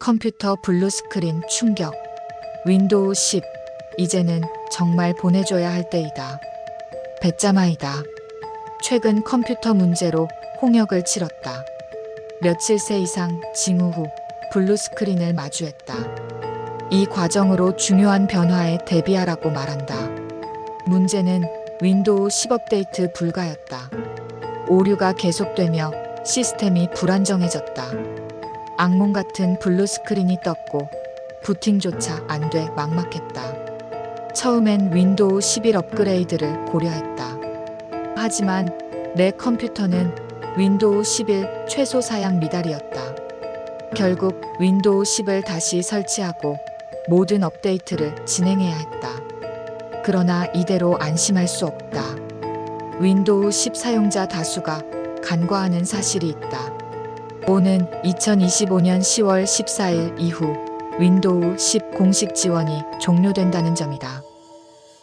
컴퓨터 블루스크린 충격. 윈도우 10. 이제는 정말 보내줘야 할 때이다. 배짜마이다. 최근 컴퓨터 문제로 홍역을 치렀다. 며칠 새 이상 징후 후 블루스크린을 마주했다. 이 과정으로 중요한 변화에 대비하라고 말한다. 문제는 윈도우 10 업데이트 불가였다. 오류가 계속되며 시스템이 불안정해졌다. 악몽 같은 블루 스크린이 떴고 부팅조차 안 돼 막막했다. 처음엔 윈도우 11 업그레이드를 고려했다. 하지만 내 컴퓨터는 윈도우 11 최소 사양 미달이었다. 결국 윈도우 10을 다시 설치하고 모든 업데이트를 진행해야 했다. 그러나 이대로 안심할 수 없다. 윈도우 10 사용자 다수가 간과하는 사실이 있다. 오는 2025년 10월 14일 이후 윈도우 10 공식 지원이 종료된다는 점이다.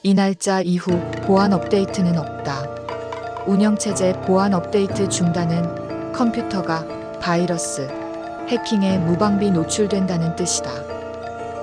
이 날짜 이후 보안 업데이트는 없다. 운영체제 보안 업데이트 중단은 컴퓨터가 바이러스, 해킹에 무방비 노출된다는 뜻이다.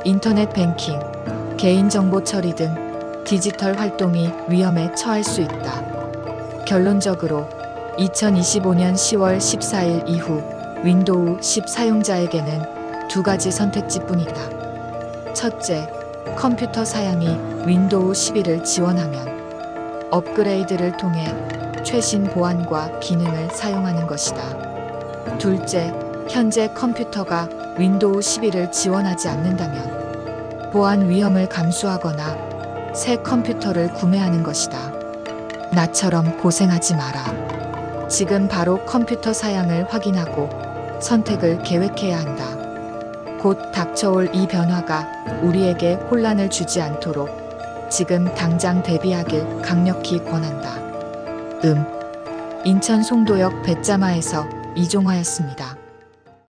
인터넷 뱅킹, 개인정보 처리 등 디지털 활동이 위험에 처할 수 있다. 결론적으로 2025년 10월 14일 이후 윈도우 10 사용자에게는 두 가지 선택지뿐이다. 첫째, 컴퓨터 사양이 윈도우 11을 지원하면 업그레이드를 통해 최신 보안과 기능을 사용하는 것이다. 둘째, 현재 컴퓨터가 윈도우 11을 지원하지 않는다면 보안 위험을 감수하거나 새 컴퓨터를 구매하는 것이다. 나처럼 고생하지 마라. 지금 바로 컴퓨터 사양을 확인하고 선택을 계획해야 한다. 곧 닥쳐올 이 변화가 우리에게 혼란을 주지 않도록 지금 당장 대비하길 강력히 권한다. 음. 인천 송도역 배짜마에서 이종화였습니다.